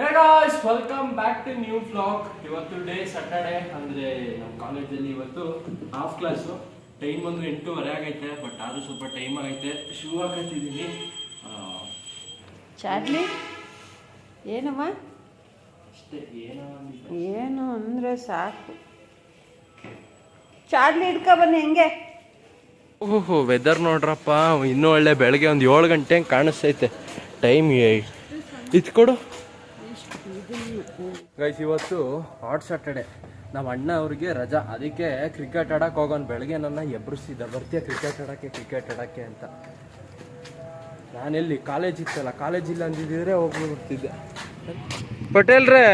Hey guys welcome back to new blog ಇವತ್ತು day Saturday ಅಂದ್ರೆ ನಮ್ಮ ಕಾಲೇಜಲ್ಲಿ ಇವತ್ತು ಹಾಫ್ ಕ್ಲಾಸು ಟೈಮ್ ಬಂದು ಎಂಟೂವರೆ ಆಗೈತೆ ಬಟ್ ಆದ್ರೂ ಸ್ವಲ್ಪ ಟೈಮ್ ಆಗೈತೆ. ಶೂ ಹಾಕತ್ತಿದ್ದೀನಿ ಚಾರ್ಲಿ ಏನಮ್ಮ ಅಷ್ಟೇ ಏನೋ ಅಂದರೆ ಸಾಕು. ಚಾರ್ಲಿ ಹಿಡ್ಕೊ ಬನ್ನಿ ಹೆಂಗೆ? ಓಹೋ ವೆದರ್ ನೋಡ್ರಪ್ಪ. ಇನ್ನೂ ಒಳ್ಳೆ ಬೆಳಗ್ಗೆ ಒಂದು ಏಳು ಗಂಟೆ ಕಾಣಿಸ್ತೈತೆ. ಟೈಮ್ ಇದು ಕೊಡು. ಗೈಸ್ ಇವತ್ತು ಹಾಟ್ ಸ್ಯಾಟರ್ಡೆ ನಮ್ಮ ಅಣ್ಣ ಅವ್ರಿಗೆ ರಜಾ. ಅದಕ್ಕೆ ಕ್ರಿಕೆಟ್ ಆಡಕ್ಕೆ ಹೋಗೋನ್. ಬೆಳಗ್ಗೆ ನನ್ನ ಎಬ್ಬರಿಸಿದ ಬರ್ತೀಯ ಕ್ರಿಕೆಟ್ ಆಡೋಕ್ಕೆ ಕ್ರಿಕೆಟ್ ಆಡೋಕ್ಕೆ ಅಂತ. ನಾನೆಲ್ಲಿ? ಕಾಲೇಜ್ ಇತ್ತಲ್ಲ. ಕಾಲೇಜ್ ಇಲ್ಲ ಅಂದಿದ್ರೆ ಪಟೇಲ್ ಪಟೇಲ್ರೇ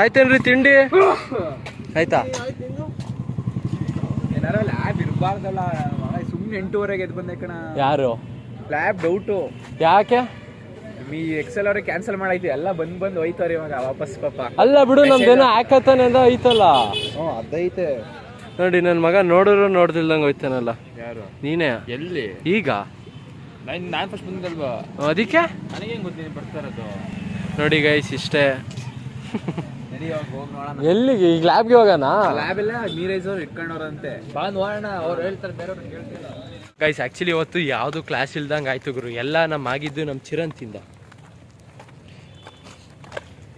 ಆಯ್ತೇನ್ರಿ ತಿಂಡಿ? ಆಯ್ತಾ? ಏನಾರ ಲ್ಯಾಬ್ ಇರಬಾರ್ದಲ್ಲ. ಸುಮ್ಮನೆ ಎಂಟೂವರೆಗೆ ಎದ್ದು ಬಂದೆ ಕಣ. ಯಾರು? ಲ್ಯಾಬ್ ಡೌಟು ಯಾಕೆ? ಈ ಎಕ್ಸೆಲ್ ಅವ್ರೆ ಕ್ಯಾನ್ಸಲ್ ಮಾಡೈತಿ ಎಲ್ಲ ಬಂದ್ ಬಂದ್ ಹೋಯ್ತಾರೆ ಇವಾಗ ವಾಪಸ್ ಪಾಪ. ಅಲ್ಲ ಬಿಡು ನಮ್ದೇನೋ ಹಾಕತ್ತಾನೆ ಅಂತ ಐತಲ್ಲ ಹ್ಞೂ ಅದೈತೆ. ನೋಡಿ ನನ್ನ ಮಗ ನೋಡಿದ್ರು ನೋಡ್ದಿಲ್ದಂಗೆ ಹೋಯ್ತಾನಲ್ಲ. ಯಾರು? ನೀನೇ? ಎಲ್ಲಿ? ಈಗ? ನಾನು ನಾನು ಫಸ್ಟ್ ಬಂದಿದ್ದಲ್ವಾ ಅದಕ್ಕೆ? ನನಗೆ ಗೊತ್ತೀನಿ ಬರ್ತಾ ಇರೋದು? ನೋಡಿ ಗೈಸ್ ಇಷ್ಟೇ. ನಡಿ ಇವಾಗ ಹೋಗಿ ನೋಡೋಣ. ಎಲ್ಲಿಗೆ? ಈಗ ಲ್ಯಾಬ್ಗೆ ಹೋಗೋಣ ಲ್ಯಾಬ್ ಎಲ್ಲ ನೀರೈಸ್ ಅವ್ರು ಇಟ್ಕೊಂಡವ್ರಂತೆ. ಬಾ ನೋಡೋಣ ಅವ್ರು ಹೇಳ್ತಾರೆ ಬೇರೆಯವ್ರು ಕೇಳ್ತಿಲ್ಲ ಗೈಸ್ ಆ್ಯಕ್ಚುಲಿ ಇವತ್ತು ಯಾವುದು ಕ್ಲಾಸ್ ಇಲ್ದಂಗೆ ಆಯ್ತು ಗುರು? ಎಲ್ಲ ನಮ್ಮ ಆಗಿದ್ದು ನಮ್ಮ ಚಿರಂತಿಂದ.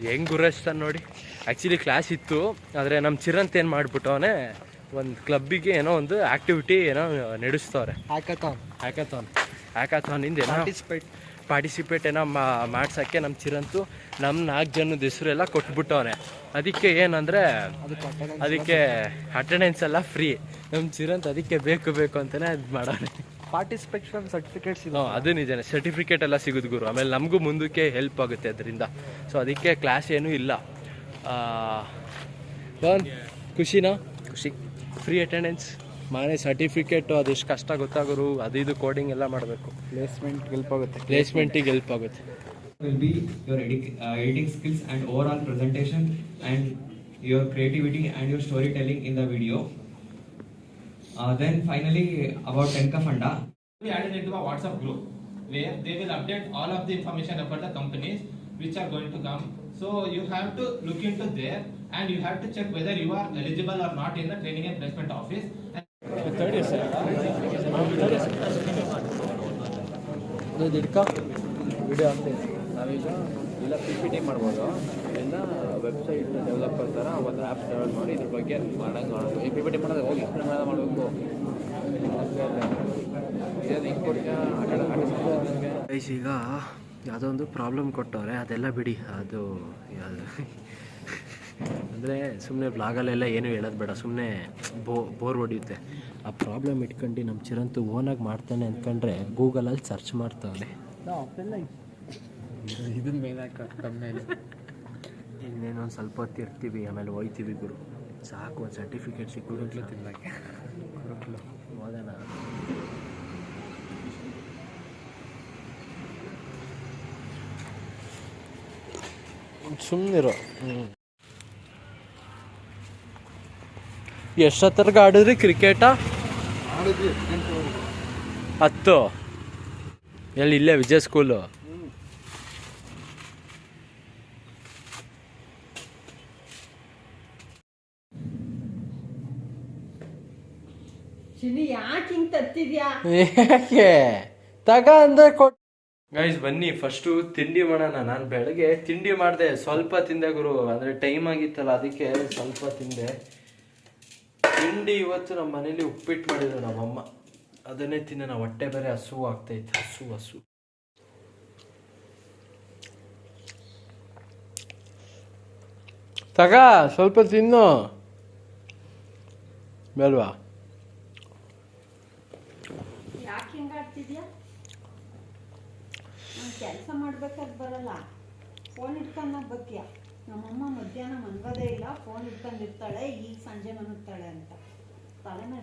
ಹೆಂಗ್ ಗುರಸ್ತಾನ ನೋಡಿ. ಆ್ಯಕ್ಚುಲಿ ಕ್ಲಾಸ್ ಇತ್ತು ಆದರೆ ನಮ್ಮ ಚಿರಂತ್ ಏನು ಮಾಡ್ಬಿಟ್ಟವನೇ ಒಂದು ಕ್ಲಬ್ಬಿಗೆ ಏನೋ ಒಂದು ಆ್ಯಕ್ಟಿವಿಟಿ ಏನೋ ನಡೆಸ್ತವ್ರೆ. ಹ್ಯಾಕಥಾನ್ ಹ್ಯಾಕಥಾನ್ ಹ್ಯಾಕಥಾನಿಂದ ಏನೋ ಪಾರ್ಟಿಸಿಪೇಟ್ ಪಾರ್ಟಿಸಿಪೇಟ್ ಏನೋ ಮಾ ಮಾಡ್ಸೋಕ್ಕೆ ನಮ್ಮ ಚಿರಂತು ನಮ್ಮ ನಾಲ್ಕು ಜನದ ಹೆಸರು ಎಲ್ಲ ಕೊಟ್ಬಿಟ್ಟವನೆ. ಅದಕ್ಕೆ ಏನಂದರೆ ಅದಕ್ಕೆ ಅಟೆಂಡೆನ್ಸ್ ಎಲ್ಲ ಫ್ರೀ ನಮ್ಮ ಚಿರಂತ್ ಅದಕ್ಕೆ ಬೇಕು ಬೇಕು ಅಂತಲೇ ಅದು ಮಾಡೋಣ ಪಾರ್ಟಿಸಿಪೇಷನ್ ಸರ್ಟಿಫಿಕೇಟ್ಸ್ ಇದೆ ಅದು ನಿಜನೇ. ಸರ್ಟಿಫಿಕೇಟ್ ಎಲ್ಲ ಸಿಗೋದು ಗುರು. ಆಮೇಲೆ ನಮಗೂ ಮುಂದಕ್ಕೆ ಹೆಲ್ಪ್ ಆಗುತ್ತೆ ಅದರಿಂದ. ಸೊ ಅದಕ್ಕೆ ಕ್ಲಾಸ್ ಏನೂ ಇಲ್ಲ. ಬನ್ ಖುಷಿನಾ? ಖುಷಿ. ಫ್ರೀ ಅಟೆಂಡೆನ್ಸ್ ಮನೆ ಸರ್ಟಿಫಿಕೇಟು ಅದೆಷ್ಟು ಕಷ್ಟ ಗೊತ್ತಾಗೋರು ಅದು ಇದು ಕೋಡಿಂಗ್ ಎಲ್ಲ ಮಾಡಬೇಕು. ಪ್ಲೇಸ್ಮೆಂಟ್ ಹೆಲ್ಪ್ ಆಗುತ್ತೆ. ಪ್ಲೇಸ್ಮೆಂಟಿಗೆ ಹೆಲ್ಪ್ ಆಗುತ್ತೆ. Skills and overall presentation and your creativity and your story your in the video. Uh, then finally about Tenka Funda. We added into a WhatsApp group where they will update all of the information about the companies which are going to come. So you have to look into there and you have to check whether you are eligible or not in the training and placement office. And video ಅಂತ ನಾವೀಗ ಇಲ್ಲ P P T ಮಾಡ್ಬೋದು ಇಲ್ಲ website developer ಥರ ಒಂದು app develop ಮಾಡಿ ಇದ್ರ ಬಗ್ಗೆ ಮಾಡಂಗೆ ಮಾಡೋದು ಈ ಪಿ ಪಿ ಟಿ ಮಾಡೋದು ಹೋಗಿ ಮಾಡೋದು ಮಾಡಬೇಕು. ಗೈಸ್ ಈಗ ಯಾವುದೋ ಒಂದು ಪ್ರಾಬ್ಲಮ್ ಕೊಟ್ಟವ್ರೆ ಅದೆಲ್ಲ ಬಿಡಿ. ಅದು ಅಂದರೆ ಸುಮ್ಮನೆ ಬ್ಲಾಗಲ್ಲೆಲ್ಲ ಏನೂ ಹೇಳೋದು ಬೇಡ. ಸುಮ್ಮನೆ ಬೋ ಬೋರ್ ಹೊಡಿಯುತ್ತೆ. ಆ ಪ್ರಾಬ್ಲಮ್ ಇಟ್ಕೊಂಡು ನಮ್ಮ ಚಿರಂತು ಓನಾಗಿ ಮಾಡ್ತಾನೆ ಅಂದ್ಕೊಂಡ್ರೆ ಗೂಗಲಲ್ಲಿ ಸರ್ಚ್ ಮಾಡ್ತಾವೆ ಇದನ್ನ ಮೇಲೆ ಕಮ್ಮಿ ಇನ್ನೇನು ಒಂದು ಸ್ವಲ್ಪ ಹೊತ್ತು ಇರ್ತೀವಿ ಆಮೇಲೆ ಹೋಯ್ತೀವಿ ಗುರು. ಸಾಕು ಒಂದು ಸರ್ಟಿಫಿಕೇಟ್ ಸಿಕ್ಕಿದ್ರು ತಿನ್ನಕ್ಕೆ. ಓದೋಣ. ಸುಮ್ಮನಿರೋ ಹ್ಞೂ ಎಷ್ಟೊತ್ತರ್ಗ ಆಡಿದ್ರಿ ಕ್ರಿಕೆಟ ಹತ್ತು. ಎಲ್ಲಿ ಇಲ್ಲೇ ವಿಜಯ್ ಸ್ಕೂಲು ಚಿನಿ ಯಾಕೆ ಹಿಂಗ್ ತತ್ತಿದ್ಯಾ? ಯಾಕೆ? ತಗ ಅಂದ್ರೆ ಕೊಟ್ ಗೈಸ್ ಬನ್ನಿ. ಫಸ್ಟು ತಿಂಡಿ ಮಾಡೋಣ. ನಾನು ಬೆಳಗ್ಗೆ ತಿಂಡಿ ಮಾಡಿದೆ. ಸ್ವಲ್ಪ ತಿಂದೆ ಗುರು. ಅಂದರೆ ಟೈಮ್ ಆಗಿತ್ತಲ್ಲ ಅದಕ್ಕೆ ಸ್ವಲ್ಪ ತಿಂದೆ. ತಿಂಡಿ ಇವತ್ತು ನಮ್ಮ ಮನೇಲಿ ಉಪ್ಪಿಟ್ಟು ಮಾಡಿದ್ರು ನಮ್ಮಮ್ಮ ಅದನ್ನೇ ತಿನ್ನೋಣ ಹೊಟ್ಟೆ ಬೇರೆ ಹಸು ಆಗ್ತೈತೆ. ಹಸು ಹಸು. ತಗ ಸ್ವಲ್ಪ ತಿನ್ನು. ಬೇಲ್ವಾ ಯಾಕೆ ಹಿಂಗೆ ಆಡ್ತಿದ್ಯಾ ನಾನು ಕೆಲಸ ಮಾಡ್ಬೇಕಾದ್ ಬರಲ್ಲ. ಫೋನ್ ಇಟ್ಕೊಂಡು ಬತ್ತೀಯ ನಮ್ಮಮ್ಮ ಮಧ್ಯಾಹ್ನ ಮನ್ಗೋದೇ ಇಲ್ಲ. ಫೋನ್ ಇಟ್ಕೊಂಡಿರ್ತಾಳೆ ಈಗ ಸಂಜೆ ಮನಗ್ತಾಳೆ ಅಂತ. ತಲೆನ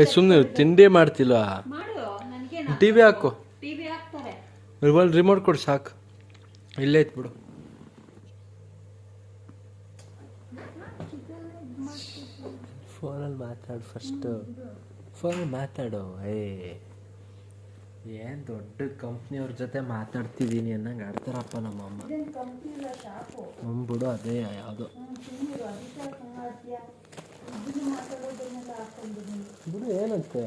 ಏ ಸುಮ್ಮನೆ ತಿಂಡಿ ಮಾಡ್ತಿಲ್ಲ? ಮಾಡು ನನಗೆ ಟಿವಿ ಹಾಕು. ಟಿವಿ ಹಾಕ್ತಾರೆ. ರಿಮೋಟ್ ರಿಮೋಟ್ ಕೊಡು ಸಾಕು. ಇಲ್ಲೇ ಐತ್ ಬಿಡು. ಫೋನಲ್ಲಿ ಮಾತಾಡು ಫಸ್ಟು ಫೋನಲ್ಲಿ ಮಾತಾಡು ಏ. ಏನು ದೊಡ್ಡ ಕಂಪ್ನಿಯವ್ರ ಜೊತೆ ಮಾತಾಡ್ತಿದ್ದೀನಿ ಅನ್ನಂಗೆ ಆಡ್ತಾರಪ್ಪ ನಮ್ಮಮ್ಮ. ನಮ್ಮ ಬಿಡು ಅದೇ ಯಾವುದು. ಬಿಡು ಏನಂತೆ?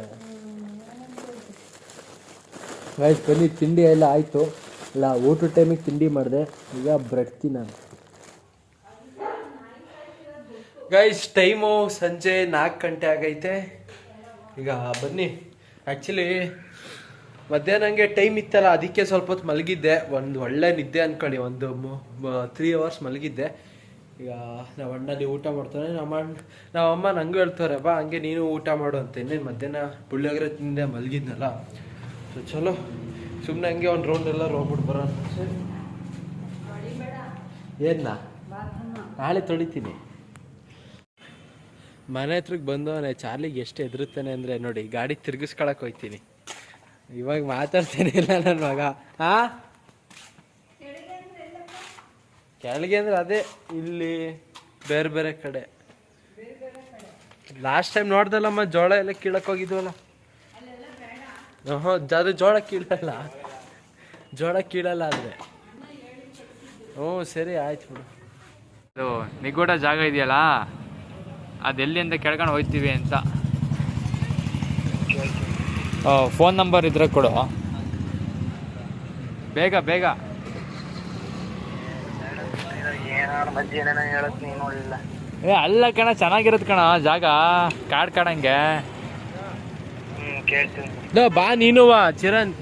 ಆಯ್ತು ಬನ್ನಿ ತಿಂಡಿ ಎಲ್ಲ ಆಯಿತು. ಇಲ್ಲ ಊಟ ಟೈಮಿಗೆ ತಿಂಡಿ ಮಾಡಿದೆ. ಈಗ ಬ್ರೆಡ್ ನಾನು. ಗೈಸ್ ಟೈಮು ಸಂಜೆ ನಾಲ್ಕು ಗಂಟೆ ಆಗೈತೆ. ಈಗ ಬನ್ನಿ. ಆ್ಯಕ್ಚುಲಿ ಮಧ್ಯಾಹ್ನ ಹಂಗೆ ಟೈಮ್ ಇತ್ತಲ್ಲ, ಅದಕ್ಕೆ ಸ್ವಲ್ಪ ಹೊತ್ತು ಮಲಗಿದ್ದೆ. ಒಂದು ಒಳ್ಳೆ ನಿದ್ದೆ ಅಂದ್ಕೊಳ್ಳಿ ಒಂದು ತ್ರೀ ಅವರ್ಸ್ ಮಲಗಿದ್ದೆ. ಈಗ ನಾವು ಅಣ್ಣಲ್ಲಿ ಊಟ ಮಾಡ್ತಾನೆ ನಮ್ಮ ಅಣ್ಣ ನಮ್ಮ ಅಮ್ಮ ನಂಗೂ ಹೇಳ್ತಾರೆ, ಬಾ, ಹಂಗೆ ನೀನು ಊಟ ಮಾಡು ಅಂತ. ಇನ್ನೇನು ಮಧ್ಯಾಹ್ನ ಪುಳಿಯೋಗರೆ ತಿಂದೆ ಮಲಗಿದ್ನಲ್ಲ. ಸೊ ಚಲೋ. ಸುಮ್ಮನೆ ಹಂಗೆ ಒಂದು ರೌಂಡ್ ಎಲ್ಲ ಹೋಗ್ಬಿಟ್ಟು ಬರೋಣ. ಏನ ನಾಳೆ ತೊಳಿತೀನಿ. ಮನೆ ಹತ್ರಕ್ಕೆ ಬಂದವನೇ, ಚಾರ್ಲಿಗೆ ಎಷ್ಟು ಎದುರುತ್ತಾನೆ ಅಂದರೆ ನೋಡಿ, ಗಾಡಿ ತಿರುಗಿಸ್ಕೊಳಕ್ಕೆ ಹೋಗ್ತೀನಿ ಇವಾಗ ಮಾತಾಡ್ತೇನೆ ಇಲ್ಲ ನನ್ನ ಮಗ. ಹಾ ಕೆಳಗೆ ಅಂದ್ರೆ ಅದೇ ಇಲ್ಲಿ ಬೇರೆ ಬೇರೆ ಕಡೆ. ಲಾಸ್ಟ್ ಟೈಮ್ ನೋಡ್ದಲ್ಲಮ್ಮ, ಜೋಳ ಎಲ್ಲ ಕೀಳಕ್ ಹೋಗಿದ್ವಲ್ಲ? ಹ್ಞೂ ಅದು ಜೋಳ ಕೀಳಲ್ಲ. ಜೋಳ ಕೀಳಲ್ಲ ಆದರೆ. ಹ್ಞೂ, ಸರಿ, ಆಯ್ತು ಬಿಡು. ಅದು ನಿಗೂಢ ಜಾಗ ಇದೆಯಲ್ಲ? ಅದೆಲ್ಲಿಂದ ಅಂತ ಕೇಳ್ಕೊಂಡು ಹೋಗ್ತೀವಿ ಅಂತ. ಫೋನ್ ನಂಬರ್ ಇದ್ರೆ ಕೊಡು. ಬೇಗ ಬೇಗ. ಏ ಅಲ್ಲ ಕಣ ಚೆನ್ನಾಗಿರತ್ ಕಣ ಜಾಗ. ಕಾಡ್ ಕಾಡಂಗೆ ಬಾ ನೀನುವಾ ಚಿರಣ್.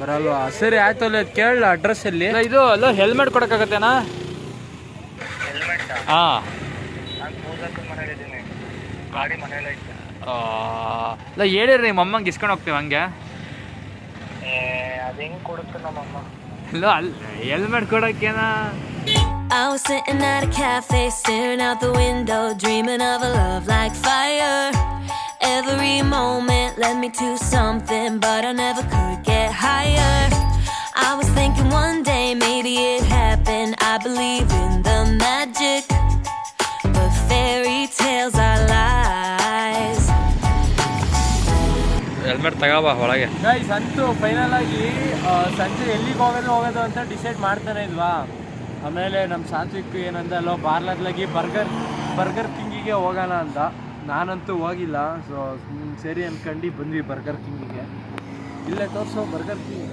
ಬರಲ್ವಾ? ಸರಿ ಆಯ್ತು ಅಲ್ಲ ಕೇಳ ಅಡ್ರೆಸ್ ಅಲ್ಲಿ. ಇದು ಅಲ್ಲ ಹೆಲ್ಮೆಟ್ ಕೊಡಕ್ಕಾಗತ್ತೇನಾ? ಹಾ. ಇಲ್ಲ ಹೇಳಿರಿ ನಿಮ್ಮ ಅಮ್ಮಂಗೆ ಇಸ್ಕೊಂಡು ಹೋಗ್ತೀವಿ ಹಂಗೆ ಇಲ್ಲ ಅಲ್ಲ helmet ಕೊಡಕ್ಕೇನಾ I was sitting at a cafe, staring out the window, dreaming of a love like fire. Every moment led me to something, but I never could get higher. I was thinking one day maybe it happened. I believe in the magic, Helmet ತಗೋಬಾ ಒಳಗೆ. Guys ಅಂತೂ final ಆಗಿ ಸಂಜೆ ಎಲ್ಲಿಗೆ ಹೋಗೋದು ಹೋಗೋದು ಅಂತ decide ಮಾಡ್ತಾನೆ ಇಲ್ವಾ ಆಮೇಲೆ ನಮ್ಮ ಸಾತ್ವಿಕ್ ಏನಂದ ಅಲ್ಲೋ ಪಾರ್ಲರ್ಲಾಗಿ ಬರ್ಗರ್ ಬರ್ಗರ್ ಕಿಂಗಿಗೆ ಹೋಗೋಣ ಅಂತ. ನಾನಂತೂ ಹೋಗಿಲ್ಲ ಸೊ ಸರಿ ಅನ್ಕೊಂಡು ಬಂದ್ವಿ ಬರ್ಗರ್ ಕಿಂಗಿಗೆ ಇಲ್ಲೇ ತೋರಿಸೋ ಬರ್ಗರ್ ಕಿಂಗ್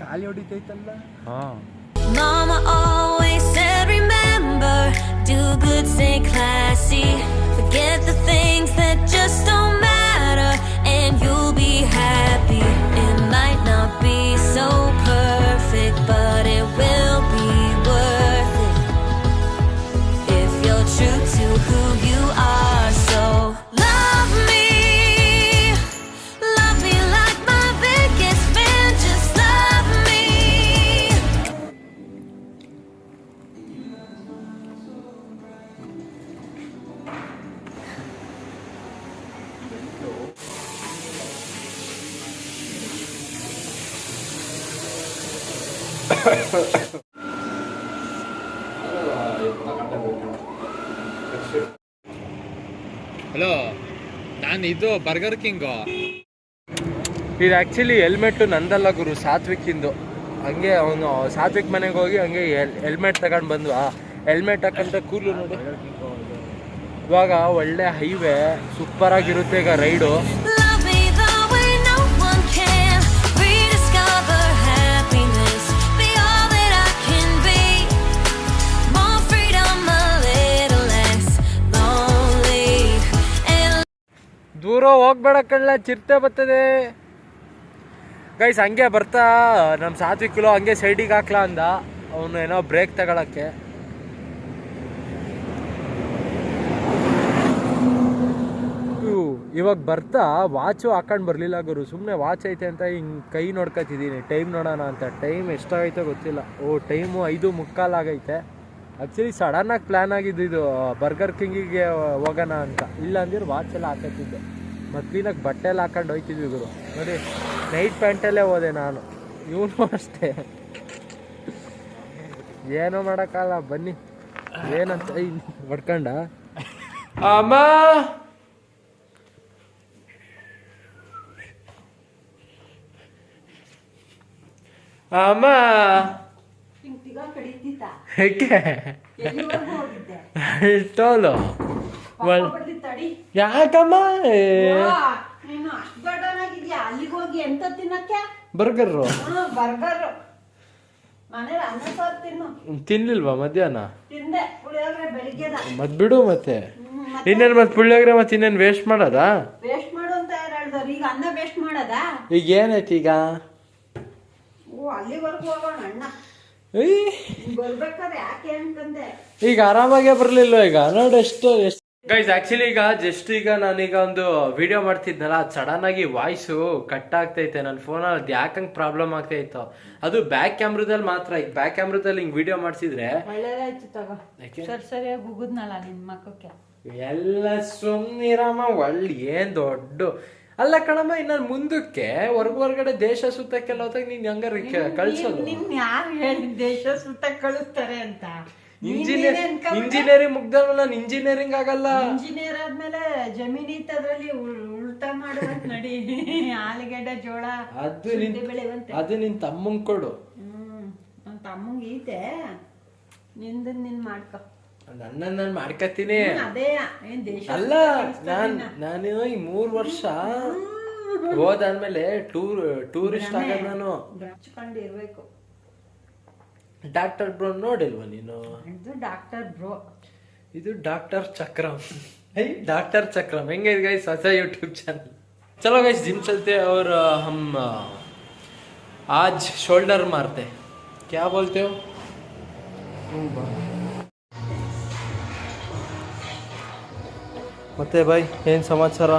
ಖಾಲಿ ಹೊಡಿತೈತಲ್ಲ. ಹಾಂ. ಹಲೋ ನಾನು ಇದು ಬರ್ಗರ್ ಕಿಂಗು ಇದು ಆ್ಯಕ್ಚುಲಿ ಹೆಲ್ಮೆಟ್ಟು ನಂದಲ್ಲ ಗುರು, ಸಾತ್ವಿಕಿಂದು. ಹಂಗೆ ಅವನು ಸಾತ್ವಿಕ್ ಮನೆಗೆ ಹೋಗಿ ಹಂಗೆ ಹೆಲ್ಮೆಟ್ ತಗೊಂಡು ಬಂದ್ವಾ. ಹೆಲ್ಮೆಟ್ ಹಾಕಂತ ಕೂದಲು ನೋಡಿ. ಇವಾಗ ಒಳ್ಳೆ ಹೈವೇ ಸೂಪರಾಗಿರುತ್ತೆ ಈಗ ರೈಡು ದೂರ ಹೋಗ್ಬೇಡ ಕಳ್ಳ ಚಿರತೆ ಬರ್ತದೆ. ಗೈಸ್ ಹಂಗೆ ಬರ್ತಾ ನಮ್ಮ ಸಾತ್ವಿಕ್ಲು ಹಂಗೆ ಸೈಡಿಗೆ ಹಾಕ್ಲಾ ಅಂದ. ಅವನು ಏನೋ ಬ್ರೇಕ್ ತಗೊಳಕ್ಕೆ. ಇವು ಇವಾಗ ಬರ್ತಾ ವಾಚು ಹಾಕೊಂಡು ಬರಲಿಲ್ಲ ಗುರು. ಸುಮ್ಮನೆ ವಾಚ್ ಐತೆ ಅಂತ ಹಿಂಗೆ ಕೈ ನೋಡ್ಕೊತಿದ್ದೀನಿ ಟೈಮ್ ನೋಡೋಣ ಅಂತ. ಟೈಮ್ ಎಷ್ಟಾಗೈತೋ ಗೊತ್ತಿಲ್ಲ. ಓ ಟೈಮು ಐದು ಮುಕ್ಕಾಲು ಆಗೈತೆ. ಆ್ಯಕ್ಚುಲಿ ಸಡನ್ನಾಗಿ ಪ್ಲ್ಯಾನ್ ಆಗಿದ್ದು ಇದು ಬರ್ಗರ್ ಕಿಂಗಿಗೆ ಹೋಗೋಣ ಅಂತ. ಇಲ್ಲ ಅಂದಿರು ವಾಚ್ ಎಲ್ಲ ಹಾಕತ್ತಿದ್ದೆ ಮತ್ತು ಕ್ಲೀನಾಗಿ ಬಟ್ಟೆ ಎಲ್ಲ ಹಾಕೊಂಡು ಹೋಯ್ತಿದ್ವಿ ಗುರು. ನೋಡಿ ನೈಟ್ ಪ್ಯಾಂಟಲ್ಲೇ ಹೋದೆ ನಾನು. ಇವನು ಅಷ್ಟೇ. ಏನೂ ಮಾಡೋಕ್ಕಲ್ಲ ಬನ್ನಿ. ಏನಂತ ಹೊಡ್ಕಂಡ? ಅಮ್ಮ! ಅಮ್ಮ! ಎಂತ ಯಾಕಮ್ಮ ಬರ್ಗರ್ರು. ಬರ್ಗರ್ ತಿನ್ಲಿಲ್ವಾ ಮಧ್ಯಾಹ್ನ? ಮತ್ ಬಿಡು ಮತ್ತೆ. ಇನ್ನೇನ್ ಮತ್ ಪುಳಿಯೋಗ್ರೆ ಮತ್ ಇನ್ನೇನು ವೇಸ್ಟ್ ಮಾಡೋದಾ? ಈಗ ಏನಾಯ್ತು ಈಗ? ಅಲ್ಲಿವರೆಗೂ ಹೋಗೋಣ ಅಣ್ಣ. ಈಗ ಆರಾಮಾಗೇ ಬರ್ಲಿಲ್ವ ಈಗ? ನೋಡಿ ಎಷ್ಟು ಎಷ್ಟು. ಗೈಸ್ ಆಕ್ಚುಲಿ ಈಗ ಜಸ್ಟ್ ಈಗ ನಾನೀಗ ಒಂದು ವಿಡಿಯೋ ಮಾಡ್ತಿದ್ನಲ್ಲ ಸಡನ್ ಆಗಿ ವಾಯ್ಸು ಕಟ್ ಆಗ್ತೈತೆ. ನನ್ನ ಫೋನಲ್ಲಿ ಅದು ಯಾಕಂಗ್ ಪ್ರಾಬ್ಲಮ್ ಆಗ್ತಾ ಇತ್ತು ಅದು ಬ್ಯಾಕ್ ಕ್ಯಾಮ್ರದಲ್ಲಿ ಮಾತ್ರ ಈಗ ಬ್ಯಾಕ್ ಕ್ಯಾಮ್ರದಲ್ಲಿ ಹಿಂಗೆ ವಿಡಿಯೋ ಮಾಡ್ಸಿದ್ರೆ ಎಲ್ಲ ಸುಮ್ಮನಿರಮ್ಮ ಒಳ್ಳೆ ಏನು ದೊಡ್ಡ. ಅಲ್ಲ ಕಣಮ್ಮ ಇನ್ನು ಮುಂದಕ್ಕೆ ಹೊರಗು ಹೊರಗಡೆ ದೇಶ ಸುತ್ತಕ್ಕೆಲ್ಲ ಹೋದಾಗ ನೀನ್ ಹಂಗ ಕಳ್ಸೋದು. ನಿನ್ ಯಾರು ಹೇಳಿ ದೇಶ ಸುತ್ತ ಕಳಿಸ್ತಾರೆ ಅಂತ? ಇಂಜಿನಿಯರ್ ಇಂಜಿನಿಯರಿಂಗ್ ಮುಗ್ದಲ್ಲ ನಾನು ಇಂಜಿನಿಯರಿಂಗ್ ಆಗಲ್ಲ. ಇಂಜಿನಿಯರ್ ಆದ್ಮೇಲೆ ಜಮೀನ್ ಇತ್ತು ಅದ್ರಲ್ಲಿ ಉಲ್- ಉಲ್ಟಾ ಮಾಡುವಂತ ನಡಿ. ಆಲೂಗಡ್ಡೆ ಜೋಳ ಅದು ನಿನ್ ಅದು ನಿನ್ ತಮ್ಮಂಗ್ ಕೊಡು. ಹ್ಮ್ ನನ್ ತಮ್ಮಂಗ್ ಐತೆ ನಿಂದ ನಿನ್ ಮಾಡ್ಕೊ. ನನ್ನ ನಾನು ಮಾಡ್ಕತೀನಿ ಹ್ಮ್, ಅದೇ ಏನ್ ದೇಶ ಅಲ್ಲ ನಾನ್ ನಾನು ಈ ಮೂರ್ ವರ್ಷ ಹೋದಾದ್ಮೇಲೆ ಟೂರ್ ಟೂರಿಸ್ಟ್ ಆಗೋದ್ ನಾನು ಹಚ್ಕೊಂಡು ಇರ್ಬೇಕು ಡಾಕ್ಟರ್ ಬ್ರೋ ನೋಡಿಲ್ವಾ ನೀನು ಇದು ಡಾಕ್ಟರ್ ಬ್ರೋ ಇದು ಡಾಕ್ಟರ್ ಚಕ್ರಮ್ है डॉक्टर चक्रम हेंगे गाइस अच्छा यूट्यूब चैनल चलो गाइस जिम चलते हैं और अ, हम अ, आज शोल्डर मारते हैं। क्या बोलते हो ಮತ್ತೆ ಬಾಯ್ ಏನು ಸಮಾಚಾರ?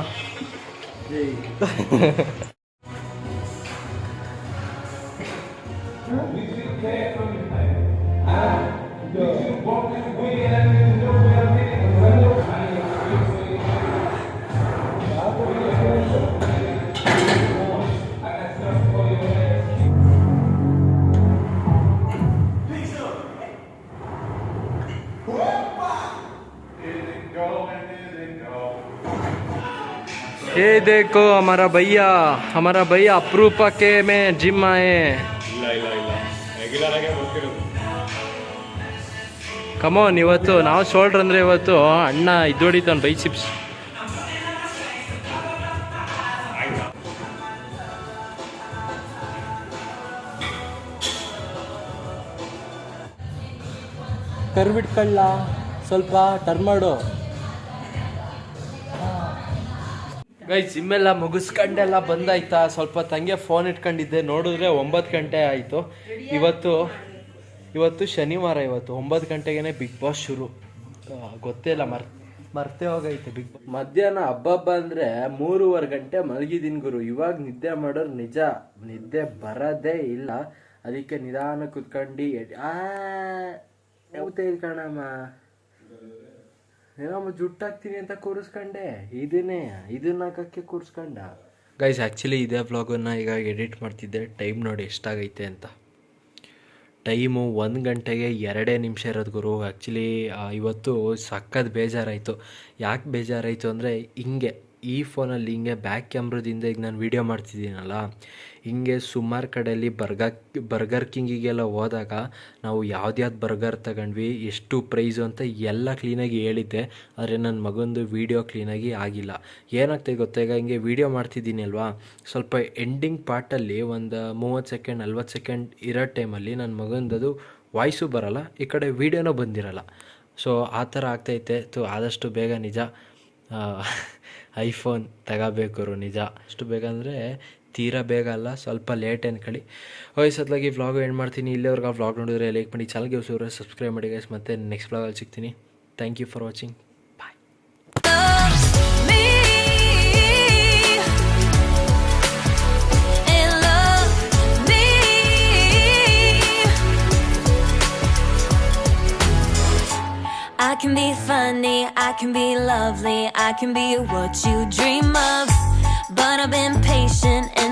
ये देखो हमारा भैया हमारा भैया अप्रूपा के में जिम आए ಕಮೋನ್ ಇವತ್ತು ನಾವು ಶೋಲ್ಡ್ರ್ ಅಂದ್ರೆ ಇವತ್ತು ಅಣ್ಣ ಇದು ಹೊಡಿತಾನೆ ಬೈಸಿಪ್ಸ್ ಕರ್ಬಿಟ್ಕೊಳ್ಳ ಸ್ವಲ್ಪ ಟರ್ನ್ ಮಾಡು ಗೈಸ್ ಜಿಮ್ಮೆಲ್ಲ ಮುಗಿಸ್ಕೊಂಡೆಲ್ಲ ಬಂದಾಯ್ತಾ? ಸ್ವಲ್ಪ ತಂಗೆ ಫೋನ್ ಇಟ್ಕೊಂಡಿದ್ದೆ. ನೋಡಿದ್ರೆ ಒಂಬತ್ತು ಗಂಟೆ ಆಯಿತು. ಇವತ್ತು ಇವತ್ತು ಶನಿವಾರ ಇವತ್ತು. ಒಂಬತ್ತು ಗಂಟೆಗೇ ಬಿಗ್ ಬಾಸ್ ಶುರು. ಗೊತ್ತೇ ಇಲ್ಲ ಮರ್ ಮರ್ತೇ ಹೋಗೈತೆ ಬಿಗ್ ಬಾಸ್ ಮಧ್ಯಾಹ್ನ ಹಬ್ಬ ಅಂದರೆ ಮೂರುವರೆ ಗಂಟೆ ಮಲಗಿದ್ದೀನಿ ಗುರು. ಇವಾಗ ನಿದ್ದೆ ಮಾಡೋರು ನಿಜ. ನಿದ್ದೆ ಬರೋದೇ ಇಲ್ಲ. ಅದಕ್ಕೆ ನಿಧಾನ ಕುತ್ಕೊಂಡು ಆ ಕಣಮ್ಮ? ಏನಮ್ಮ ಜುಟ್ಟಾಗ್ತೀನಿ ಅಂತ ಕೂರಿಸ್ಕೊಂಡೆ. ಇದನ್ನೇ, ಇದನ್ನ ಹಾಕಕ್ಕೆ ಕೂರಿಸ್ಕೊಂಡ. ಗೈಸ್ ಆ್ಯಕ್ಚುಲಿ ಇದೇ ವ್ಲಾಗನ್ನು ಈಗ ಎಡಿಟ್ ಮಾಡ್ತಿದ್ದೆ. ಟೈಮ್ ನೋಡಿ ಎಷ್ಟಾಗೈತೆ ಅಂತ. ಟೈಮು ಒಂದು ಗಂಟೆಗೆ ಎರಡೇ ನಿಮಿಷ ಇರೋದು ಗುರು. ಆ್ಯಕ್ಚುಲಿ ಇವತ್ತು ಸಖತ್ ಬೇಜಾರಾಯಿತು. ಯಾಕೆ ಬೇಜಾರಾಯಿತು ಅಂದರೆ, ಹಿಂಗೆ ಈ ಫೋನಲ್ಲಿ ಹಿಂಗೆ ಬ್ಯಾಕ್ ಕ್ಯಾಮ್ರದಿಂದ ಈಗ ನಾನು ವೀಡಿಯೋ ಮಾಡ್ತಿದ್ದೀನಲ್ಲ, ಹಿಂಗೆ ಸುಮಾರು ಕಡೆಯಲ್ಲಿ ಬರ್ಗರ್ ಬರ್ಗರ್ ಕಿಂಗಿಗೆಲ್ಲ ಹೋದಾಗ ನಾವು ಯಾವ್ದ್ಯಾವ್ದು ಬರ್ಗರ್ ತಗೊಂಡ್ವಿ, ಎಷ್ಟು ಪ್ರೈಸು ಅಂತ ಎಲ್ಲ ಕ್ಲೀನಾಗಿ ಹೇಳಿದ್ದೆ, ಆದರೆ ನನ್ನ ಮಗಂದು ವೀಡಿಯೋ ಕ್ಲೀನಾಗಿ ಆಗಿಲ್ಲ. ಏನಾಗ್ತದೆ ಗೊತ್ತಾ? ಈಗ ಹಿಂಗೆ ವೀಡಿಯೋ ಮಾಡ್ತಿದ್ದೀನಿ ಅಲ್ವಾ? ಸ್ವಲ್ಪ ಎಂಡಿಂಗ್ ಪಾರ್ಟಲ್ಲಿ ಒಂದು ಮೂವತ್ತು ಸೆಕೆಂಡ್ ನಲ್ವತ್ತು ಸೆಕೆಂಡ್ ಇರೋ ಟೈಮಲ್ಲಿ ನನ್ನ ಮಗಂದದು ವಾಯ್ಸು ಬರಲ್ಲ, ಈ ಕಡೆ ವೀಡಿಯೋನೂ ಬಂದಿರಲ್ಲ. ಸೊ ಆ ಥರ ಆಗ್ತೈತೆ ತು ಆದಷ್ಟು ಬೇಗ ನಿಜ. ಐಫೋನ್ ತಗೋಬೇಕು ನಿಜ. ಅಷ್ಟು ಬೇಗ ಅಂದರೆ ತೀರಾ ಬೇಗ ಅಲ್ಲ, ಸ್ವಲ್ಪ ಲೇಟ್ ಅನ್ಕೊಳ್ಳಿ. ವಯಸ್ಸತ್ಲಾಗಿ ವ್ಲಾಗ್ ಎಂಡ್ ಮಾಡ್ತೀನಿ. ಇಲ್ಲಿವರೆಗೆ ಆ ವ್ಲಾಗ್ ನೋಡಿದ್ರೆ ಲೈಕ್ ಮಾಡಿ ಚಾನಲ್ಗೆ ಸಬ್ಸ್ಕ್ರೈಬ್ ಮಾಡಿ ಗೈಸ್ ಮತ್ತೆ ನೆಕ್ಸ್ಟ್ ವ್ಲಾಗಲ್ಲಿ ಸಿಗ್ತೀನಿ. Thank you for watching I can be funny, I can be lovely, I can be what you dream of. But I've been patient and